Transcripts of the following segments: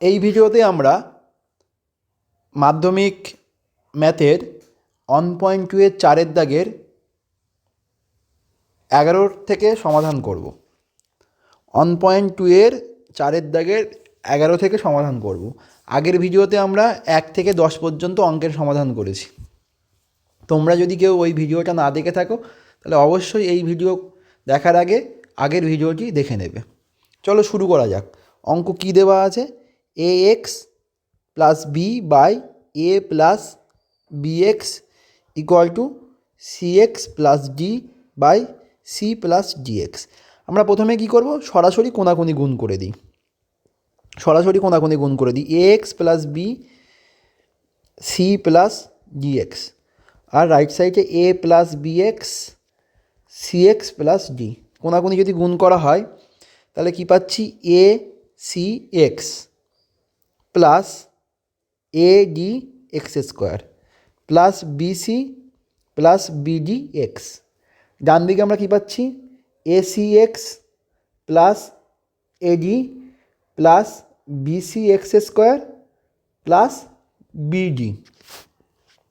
এই ভিডিওতে আমরা মাধ্যমিক ম্যাথের ওয়ান পয়েন্ট টু এর চারের দাগের এগারোর থেকে সমাধান করব। ওয়ান পয়েন্ট টু এর চারের দাগের এগারো থেকে সমাধান করব। আগের ভিডিওতে আমরা এক থেকে দশ পর্যন্ত অঙ্কের সমাধান করেছি। তোমরা যদি কেউ ওই ভিডিওটা না দেখে থাকো, তাহলে অবশ্যই এই ভিডিও দেখার আগে আগের ভিডিওটি দেখে নেবে। চলো শুরু করা যাক। অঙ্ক কী দেওয়া আছে? A x plus b by a plus b x equal to c x plus d by c plus d x আমরা প্রথমে কী করব? সরাসরি কোনাকুনি গুণ করে দিই। সরাসরি কোনাকুনি গুণ করে দিই। A x plus b c plus d x R right সাইডে a plus b x c x plus d কোনাকুনি যদি গুণ করা হয়, তাহলে কী পাচ্ছি? A c x plus a d x square plus b c plus b d x. ডান দিকে আমরা কী পাচ্ছি? A c x plus a d plus b c x square plus b d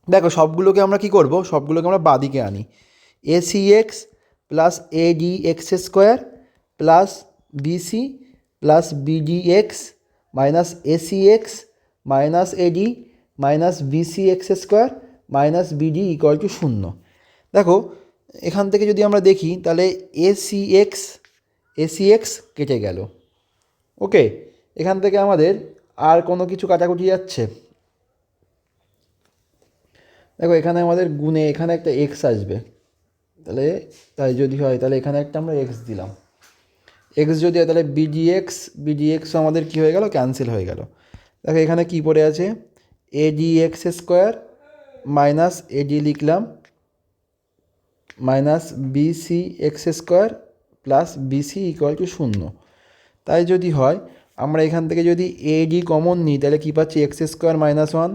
দেখো, সবগুলোকে আমরা কি করব? সবগুলোকে আমরা বাদিকে আনি। A c x plus a d x square plus b c plus b d x minus a c x minus a d minus b c x square minus b d equal to শূন্য। দেখো, এখান থেকে যদি আমরা দেখি, তাহলে AC x AC x কেটে গেল। ওকে, এখান থেকে আমাদের আর কোনো কিছু কাটাকুটি যাচ্ছে। দেখো, এখানে আমাদের গুণে এখানে একটা এক্স আসবে। তাহলে, তাই যদি হয়, তাহলে এখানে একটা আমরা এক্স দিলাম। এক্স যদি হয় তাহলে বিডিএক্স বিডিএক্স আমাদের কী হয়ে গেল? ক্যান্সেল হয়ে গেল। দেখো এখানে কি পড়ে আছে? A d x square minus a d লিখলাম minus b c x square plus b c equal to শূন্য। তাই যদি হয়, আমরা এখান থেকে যদি এডি কমন নিই, তাহলে কী পাচ্ছি? X square minus one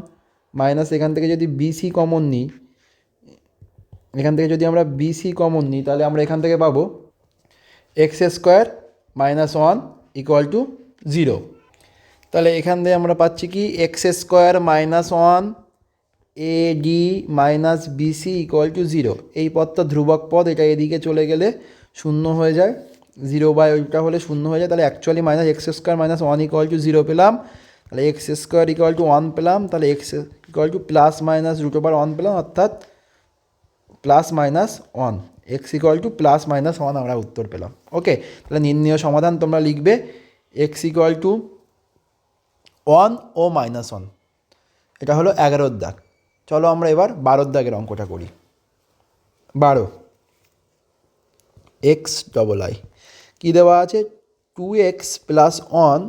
minus এখান থেকে যদি বিসি কমন নিই, এখান থেকে যদি আমরা বিসি কমন নিই, তাহলে আমরা এখান থেকে পাবো x square minus one equal to zero তাহলে এখান থেকে আমরা পাচ্ছি কি? X square minus one a d minus b c equal to zero এই পদটা ধ্রুবক পদ, এটা এদিকে চলে গেলে শূন্য হয়ে যায়। জিরো বাই ওইটা হলে শূন্য হয়ে যায়। তাহলে actually minus x square minus one equal to zero পেলাম। তাহলে x square equal to one পেলাম। তাহলে x equal to plus minus root over one পেলাম। অর্থাৎ plus minus one x equal to plus minus one আমরা উত্তর পেলাম। Okay তাহলে নির্ণয় সমাধান তোমরা লিখবে এক্স ইকুয়াল টু ওয়ান ও মাইনাস ওয়ান এটা হলো এগারোর দাগ। চলো আমরা এবার বারোর দাগের অঙ্কটা করি। বারো। এক্স ডবল আই কী দেওয়া আছে? Two x plus one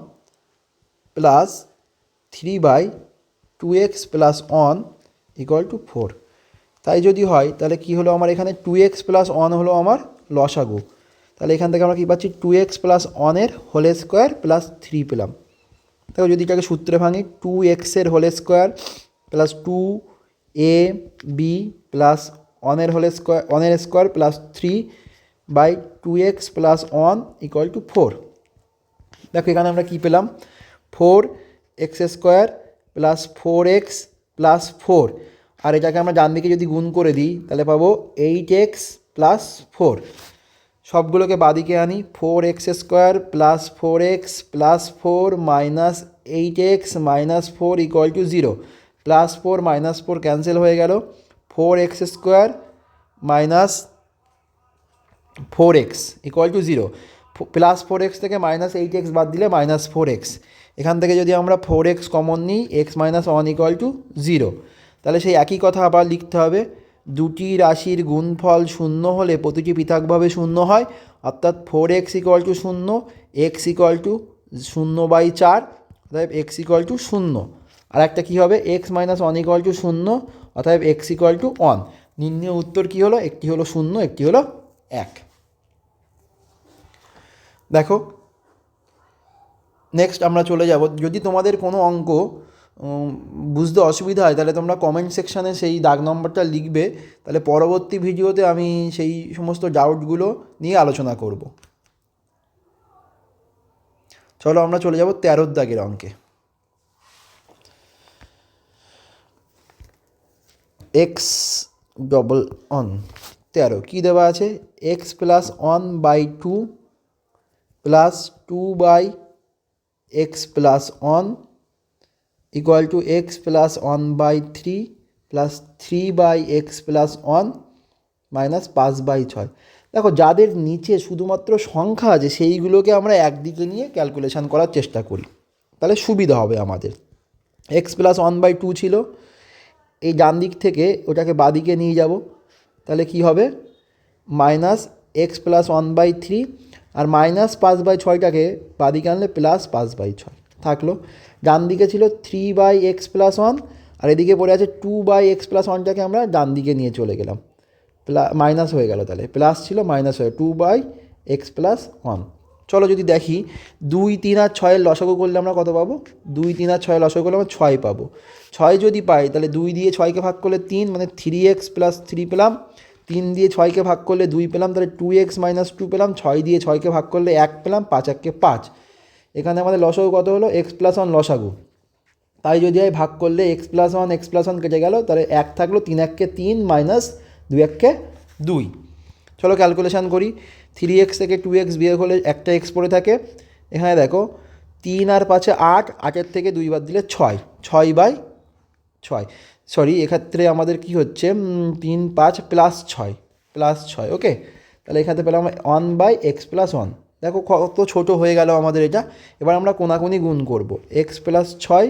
plus three by two x plus one equal to four তাই যদি হয়, তাহলে কি হলো আমার এখানে টু এক্স প্লাস ওয়ান হলো আমার লসাগু। তাহলে এখান থেকে আমরা কী পাচ্ছি? টু এক্স প্লাস ওয়ানের হোল স্কোয়ার প্লাস থ্রি পেলাম। দেখো যদি এটাকে সূত্রে ভাঙি টু এক্সের whole square plus two a b plus ওয়ানের হোল স্কোয়ার ওয়ানের square plus three by two x plus one equal to four দেখো এখানে আমরা কী পেলাম? Four x square plus four x plus four আর এটাকে আমরা ডান দিকে যদি গুণ করে দিই, তাহলে পাবো এইট এক্স প্লাস ফোর সবগুলোকে বাদিকে আনি four x square plus four x plus four minus eight x minus four equal to zero plus four minus four cancel হয়ে গেল four x square minus four x equal to zero plus four x থেকে minus eight x বাদ দিলে minus four x এখান থেকে যদি আমরা four x common নিই x minus one equal to zero তাহলে সেই একই কথা আবার লিখতে হবে। দুটি রাশির গুণফল শূন্য হলে প্রতিটি পৃথকভাবে শূন্য হয়। অর্থাৎ ফোর এক্স ইকুয়াল টু শূন্য এক্স ইকুয়াল টু শূন্য বাই চার অর্থাৎ এক্স ইকুয়াল টু শূন্য। আর একটা কী হবে? X minus one equal to শূন্য অর্থাৎ এক্স ইকুয়াল টু ওয়ান নির্ণয় উত্তর কী হলো? একটি হলো শূন্য, একটি হলো এক। দেখো নেক্সট আমরা চলে যাব। যদি তোমাদের কোনো অঙ্ক বুঝতে অসুবিধা হয়। তাহলে তোমরা কমেন্ট সেকশানে সেই দাগ নম্বরটা লিখবে। তাহলে পরবর্তী ভিডিওতে আমি সেই সমস্ত ডাউটগুলো নিয়ে আলোচনা করব। চলো আমরা চলে যাব তেরোর দাগের অঙ্কে। এক্স ডবল অন তেরো। কী দেওয়া আছে? X plus one by two plus two by x plus one equal to x plus one by three plus three by x plus one minus পাঁচ বাই ছয়। দেখো, যাদের নিচে শুধুমাত্র সংখ্যা আছে, সেইগুলোকে আমরা একদিকে নিয়ে ক্যালকুলেশন করার চেষ্টা করি। তাহলে সুবিধা হবে আমাদের। X plus one by two ছিল। এই ডান দিক থেকে ওটাকে বাদিকে নিয়ে যাব। তাহলে কি হবে? Minus x plus one by three R minus পাঁচ বাই ছয়টাকে বাদিকে আনলে প্লাস পাঁচ বাই ছয়। থাকল। ডান দিকে ছিল three by x plus one আর এদিকে পড়ে আছে টু বাই এক্স প্লাস ওয়ানটাকে আমরা ডান দিকে নিয়ে চলে গেলাম। প্লা মাইনাস হয়ে গেল তাহলে। প্লাস ছিল মাইনাস হয়ে two by x plus one চলো যদি দেখি, দুই, তিন আর ছয়ের লসাগু করলে আমরা কত পাবো? দুই, তিন আর ছয়ের লসাগু করলে আমরা ছয় পাবো। ছয় যদি পাই, তাহলে দুই দিয়ে ছয়কে ভাগ করলে তিন মানে থ্রি এক্স প্লাস থ্রি পেলাম। তিন দিয়ে ছয়কে ভাগ করলে দুই পেলাম, তাহলে টু এক্স মাইনাস টু পেলাম। ছয় দিয়ে ছয়কে ভাগ করলে এক পেলাম, পাঁচ এককে পাঁচ। এখানে আমাদের লসাগু কত হলো? এক্স প্লাস ওয়ান লসাগু। তাই যদি হয় ভাগ করলে x plus one x plus one কেটে গেল, তাহলে এক থাকল তিন এককে তিন মাইনাস দুই এককে দুই। চলো ক্যালকুলেশান করি। থ্রি এক্স থেকে টু এক্স বিয়োগ হলে একটা এক্স পড়ে থাকে। এখানে দেখো, তিন আর পাঁচে আট, আটের থেকে দুই বাদ দিলে ছয়। ছয় বাই ছয়। সরি এক্ষেত্রে আমাদের কি হচ্ছে? তিন পাঁচ প্লাস ছয়। প্লাস ছয় ওকে তাহলে এখানে পেলাম one by x plus one দেখো কত ছোটো হয়ে গেল আমাদের এটা। এবার আমরা কোনাকুনি গুণ করব। এক্স প্লাস ছয়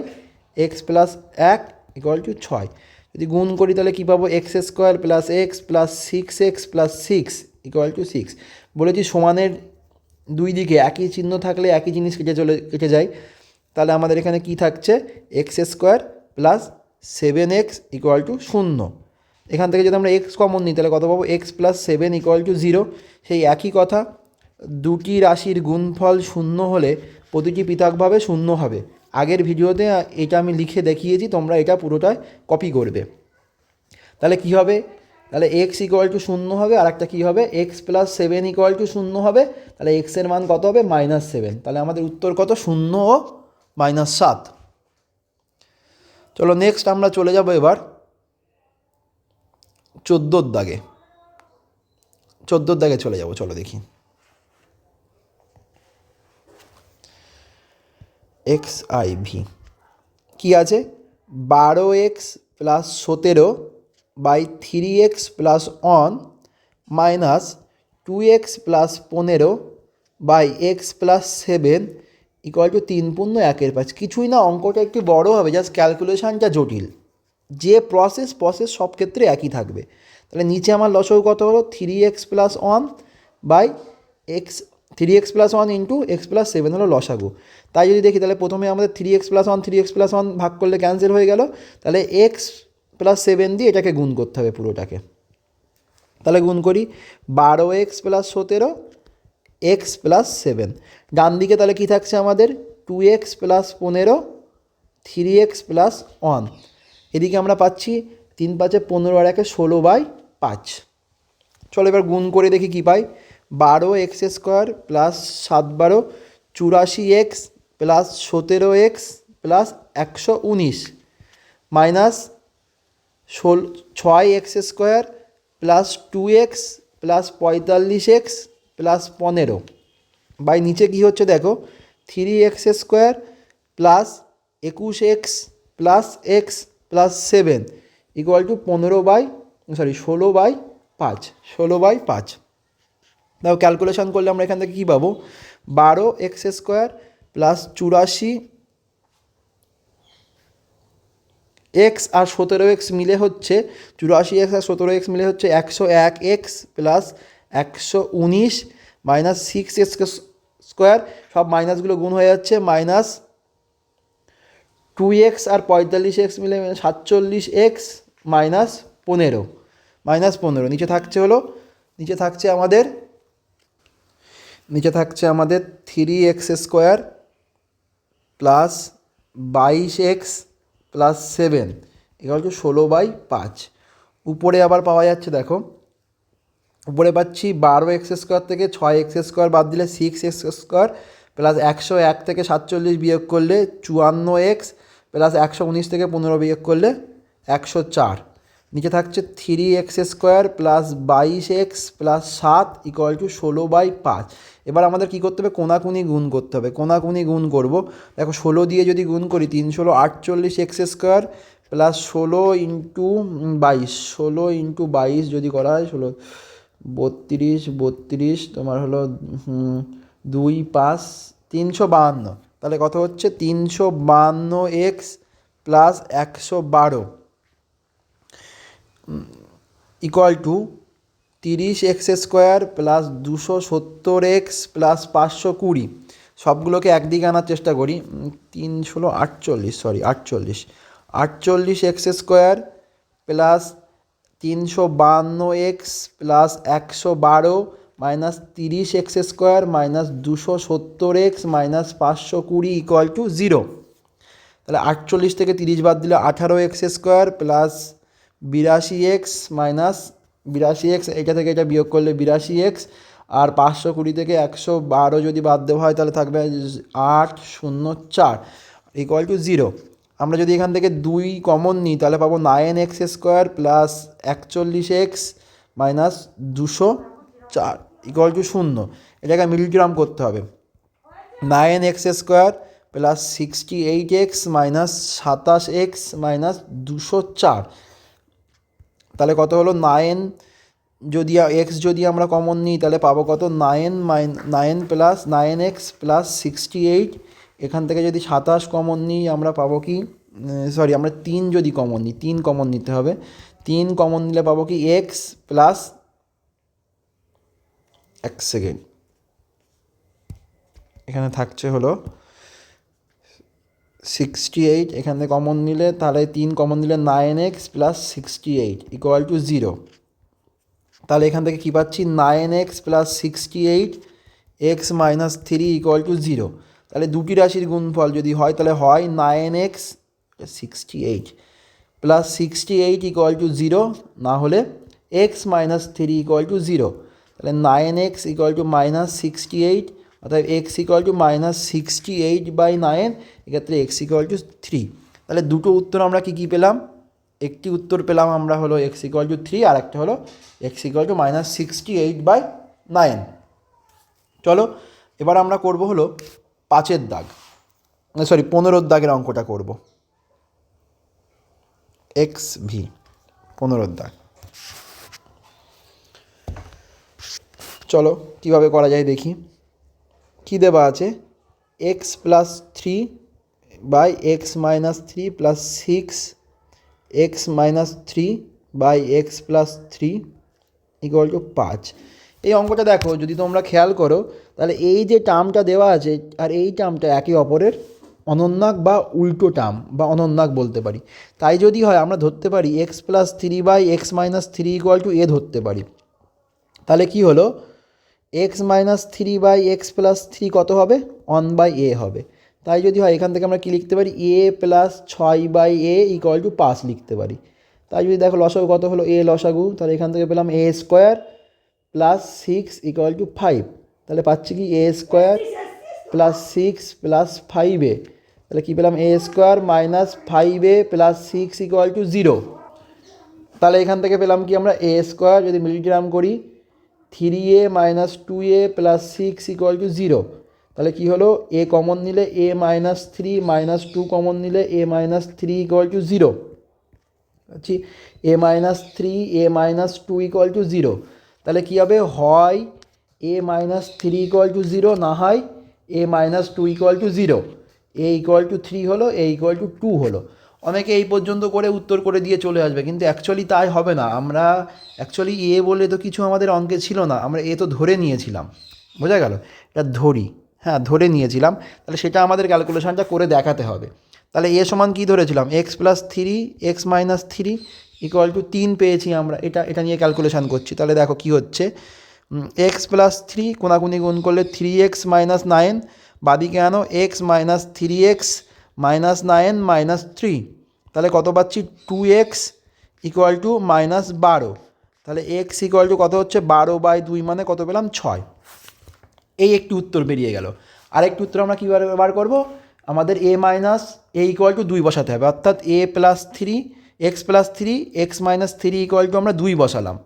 এক্স প্লাস এক ইকুয়াল টু ছয়। যদি গুণ করি তাহলে কী পাবো? X square plus x plus six x plus six equal to six বলেছি সমানের দুই দিকে একই চিহ্ন থাকলে একই জিনিস কেটে চলে, কেটে যায়। তাহলে আমাদের এখানে কি থাকছে? X square plus seven x equal to শূন্য। এখান থেকে যদি আমরা এক্স কমন নিই, তাহলে কত পাবো? X plus seven equal to zero সেই একই কথা। দুটি রাশির গুণফল শূন্য হলে প্রতিটি পৃথকভাবে শূন্য হবে। আগের ভিডিওতে এটা আমি লিখে দেখিয়েছি, তোমরা এটা পুরোটাই কপি করবে। তাহলে কি হবে? তাহলে এক্স ইকুয়াল টু শূন্য হবে আর একটা কী হবে? X plus seven equal to শূন্য হবে, তাহলে এক্সের মান কত হবে? মাইনাস সেভেন তাহলে আমাদের উত্তর কত? শূন্য ও মাইনাস সাত। চলো নেক্সট আমরা চলে যাব এবার চোদ্দোর দাগে। চোদ্দোর দাগে চলে যাব, চলো দেখি। এক্স আই ভি কী আছে? বারো এক্স প্লাস সতেরো by three x plus one minus two x plus পনেরো by x plus seven equal to তিন পূর্ণ একের পাঁচ। কিছুই না, অঙ্কটা একটু বড় হবে জাস্ট ক্যালকুলেশানটা জটিল। যে প্রসেস প্রসেস সব ক্ষেত্রে একই থাকবে। তাহলে নিচে আমার লসও কত হলো? Three x plus one by x three x plus one into x plus seven হলো লসাগু। তাই যদি দেখি, তাহলে প্রথমে আমাদের three x plus one three x plus one ভাগ করলে ক্যান্সেল হয়ে গেল। তাহলে এক্স প্লাস সেভেন দিয়ে এটাকে গুণ করতে হবে পুরোটাকে। তাহলে গুণ করি বারো এক্স প্লাস সতেরো এক্স প্লাস সেভেন ডান দিকে তাহলে কী থাকছে আমাদের? টু এক্স প্লাস পনেরো থ্রি এক্স প্লাস ওয়ান এদিকে আমরা পাচ্ছি তিন পাঁচে পনেরো আর একে ষোলো বাই পাঁচ। চলো এবার গুণ করে দেখি কী পাই। বারো এক্স স্কোয়ার প্লাস সাত বারো, চুরাশি এক্স প্লাস সতেরো এক্স প্লাস একশো উনিশ, মাইনাস ষোল, ছয় x square plus two x plus পঁয়তাল্লিশ এক্স প্লাস পনেরো। বাই নিচে কী হচ্ছে দেখো, থ্রি এক্স স্কোয়ার প্লাস একুশ x plus x plus seven, equal to পনেরো বাই, সরি, ষোলো বাই পাঁচ, ষোলো বাই পাঁচ। দেখো ক্যালকুলেশন করলে আমরা এখান থেকে কী পাবো? বারো এক্স স্কোয়ার প্লাস চুরাশি এক্স আর সতেরো এক্স মিলে হচ্ছে, চুরাশি এক্স আর সতেরো এক্স মিলে হচ্ছে একশো এক এক্স প্লাস একশো উনিশ মাইনাস সিক্স এক্স স্কোয়ার সব মাইনাসগুলো গুণ হয়ে যাচ্ছে মাইনাস টু এক্স আর পঁয়তাল্লিশ এক্স মিলে সাতচল্লিশ এক্স মাইনাস পনেরো মাইনাস পনেরো। নিচে থাকছে হলো, নিচে থাকছে আমাদের নিচে থাকছে আমাদের থ্রি এক্স স্কোয়ার প্লাস বাইশ এক্স প্লাস সেভেন এগুলো হচ্ছে ষোলো বাই পাঁচ। উপরে আবার পাওয়া যাচ্ছে দেখো, উপরে পাচ্ছি বারো এক্স স্কোয়ার থেকে ছয় এক্স স্কোয়ার বাদ দিলে সিক্স এক্স স্কোয়ার প্লাস একশো এক থেকে সাতচল্লিশ বিয়োগ করলে চুয়ান্ন এক্স প্লাস একশো উনিশ থেকে পনেরো বিয়োগ করলে একশো চার। নিচে থাকছে থ্রি এক্স স্কোয়ার প্লাস বাইশ এক্স প্লাস সাত ইকুয়াল টু ষোলো বাই পাঁচ। এবার আমাদের কী করতে হবে? কোনাকুনি গুণ করতে হবে। কোনাকুনি গুণ করব। দেখো, ষোলো দিয়ে যদি গুণ করি, তিন ষোলো আটচল্লিশ এক্স স্কোয়ার প্লাস ষোলো ইন্টু বাইশ। ষোলো ইন্টু বাইশ যদি করা হয়, ষোলো, বত্রিশ বত্রিশ, তোমার হলো দুই, পাঁচ, তিনশো বাহান্ন। তাহলে কত হচ্ছে? তিনশো বাহান্ন এক্স প্লাস একশো বারো। ইকুয়াল টু তিরিশ এক্স স্কোয়ার প্লাস দুশো সত্তর এক্স প্লাস পাঁচশো কুড়ি। সবগুলোকে একদিকে আনার চেষ্টা করি। তিন ষোলো, আটচল্লিশ সরি আটচল্লিশ। আটচল্লিশ এক্স স্কোয়ার প্লাস তিনশো বাহান্ন এক্স প্লাস একশো বারো মাইনাস তিরিশ এক্স স্কোয়ার মাইনাস দুশো সত্তর এক্স মাইনাস পাঁচশো কুড়ি ইকুয়াল টু জিরো। তাহলে আটচল্লিশ থেকে তিরিশ বাদ দিলে আঠারো এক্স স্কোয়ার প্লাস বিরাশি এক্স মাইনাস বিরাশি এক্স, এটা থেকে এটা বিয়োগ করলে বিরাশি এক্স, আর পাঁচশো কুড়ি থেকে একশো বারো যদি বাদ দেওয়া হয়, তাহলে থাকবে আট শূন্য চার ইকুয়াল টু জিরো আমরা যদি এখান থেকে দুই কমন নিই, তাহলে পাবো নাইন এক্স স্কোয়ার প্লাস একচল্লিশ এক্স মাইনাস দুশো চার ইকুয়াল টু শূন্য। এটাকে মিলগ্রাম করতে হবে। Nine x square plus sixty eight x minus সাতাশ এক্স মাইনাস দুশো চার। তাহলে কত হলো নাইন যদি এক্স যদি আমরা কমন নিই, তাহলে পাবো কত? Nine mine, nine plus nine x plus sixty eight. এখান থেকে যদি সাতাশ কমন নিই, আমরা পাবো কি? সরি আমরা তিন যদি কমন নিই, তিন কমন নিতে হবে। তিন কমন নিলে পাবো কি? এক্স প্লাস এক সেকেন্ড। এখানে থাকছে হলো সিক্সটি এইট এখান থেকে কমন নিলে, তাহলে তিন কমন নিলে nine x plus sixty eight equal to zero তাহলে এখান থেকে কী পাচ্ছি? Nine x plus sixty eight x minus three equal to zero তাহলে দুটি রাশির গুণফল যদি হয়, তাহলে হয় nine x sixty eight plus sixty eight equal to zero না হলে x minus three equal to zero তাহলে nine x equal to minus sixty eight অর্থাৎ x equal to minus sixty eight by nine এক্ষেত্রে x equal to three তাহলে দুটো উত্তর আমরা কী কী পেলাম? একটি উত্তর পেলাম আমরা হলো এক্স ইকুয়াল টু থ্রি আর একটা হলো x equal to minus sixty eight by nine চলো, এবার আমরা করব হলো পাঁচের দাগ। সরি পনেরোর দাগের অঙ্কটা করব। এক্স ভি পনেরোর দাগ। চলো, কীভাবে করা যায় দেখি। কী দেওয়া আছে? X plus three by x minus three plus six x minus three by x plus three equal to পাঁচ এই অঙ্কটা দেখো, যদি তোমরা খেয়াল করো, তাহলে এই যে টার্মটা দেওয়া আছে, আর এই টার্মটা একে অপরের অনন্যাক বা উল্টো টার্ম বা অনন্যাক বলতে পারি। তাই যদি হয়, আমরা ধরতে পারি x plus three by x minus three equal to a ধরতে পারি। তাহলে কি হলো? X minus three by x plus three কত হবে? ওয়ান বাই এ হবে। তাই যদি হয়, এখান থেকে আমরা কি লিখতে পারি? এ প্লাস ছয় বাই এ ইকুয়াল টু পাঁচ লিখতে পারি। তাই যদি দেখো, লসাগু কত হলো? এ লসাগু। তাহলে এখান থেকে পেলাম a square plus six equal to five তাহলে পাচ্ছি কি? A square plus six plus five a. তাহলে কী পেলাম? A square minus five a plus six equal to zero তাহলে এখান থেকে পেলাম কি আমরা? এ স্কোয়ার যদি মিলিগ্রাম করি three a minus two a plus six equal to zero তাহলে কী হলো? এ কমন নিলে a minus three minus two common নিলে a minus three equal to zero আচ্ছা a minus three a minus two equal to zero তাহলে কী হবে? হয় a minus three equal to zero না হয় a minus two equal to zero a equal to three হলো a equal two two হলো। অনেকে এই পর্যন্ত করে উত্তর করে দিয়ে চলে আসবে, কিন্তু অ্যাকচুয়ালি তাই হবে না। আমরা অ্যাকচুয়ালি এ বলে তো কিছু আমাদের অঙ্কে ছিল না, আমরা এ তো ধরে নিয়েছিলাম। বোঝা গেল? এটা ধরি। হ্যাঁ ধরে নিয়েছিলাম। তাহলে সেটা আমাদের ক্যালকুলেশনটা করে দেখাতে হবে। তাহলে এ সমান কী ধরেছিলাম? X plus three x minus three equal to তিন পেয়েছি আমরা। এটা এটা নিয়ে ক্যালকুলেশন করছি। তাহলে দেখো কী হচ্ছে? এক্স প্লাস থ্রি কোনাকুনি গুণ করলে থ্রি এক্স মাইনাস নাইন বাদিকে আনো x minus three x minus nine minus three তাহলে কত পাচ্ছি? Two x equal to minus বারো তাহলে এক্স ইকুয়াল টু কত হচ্ছে? বারো বাই দুই মানে কত পেলাম? ছয়। এই একটি উত্তর বেরিয়ে গেল। আরেকটি উত্তর আমরা কীভাবে বার করব? আমাদের a minus a equal to দুই বসাতে হবে। অর্থাৎ a plus three x plus three x minus three equal to আমরা দুই বসালাম।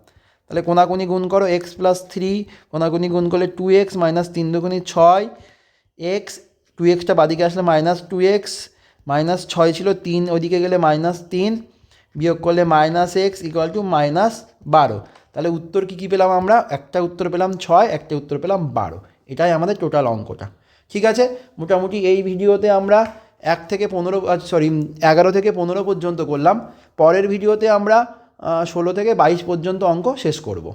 তাহলে কোনাকুনি গুণ করো এক্স প্লাস থ্রি কোনাকুনি গুণ করলে টু এক্স মাইনাস তিন দুগুনি ছয় এক্স টু এক্সটা বাদিকে আসলে মাইনাস টু এক্স মাইনাস ছয় ছিল তিন ওদিকে গেলে মাইনাস তিন, বিয়োগ করলে minus x equal to minus বারো। তাহলে উত্তর কী কী পেলাম আমরা? একটা উত্তর পেলাম ছয়, একটা উত্তর পেলাম বারো। এটাই আমাদের টোটাল অঙ্কটা। ঠিক আছে? মোটামুটি এই ভিডিওতে আমরা এক থেকে পনেরো সরি এগারো থেকে পনেরো পর্যন্ত করলাম। পরের ভিডিওতে আমরা ষোলো থেকে বাইশ পর্যন্ত অঙ্ক শেষ করব।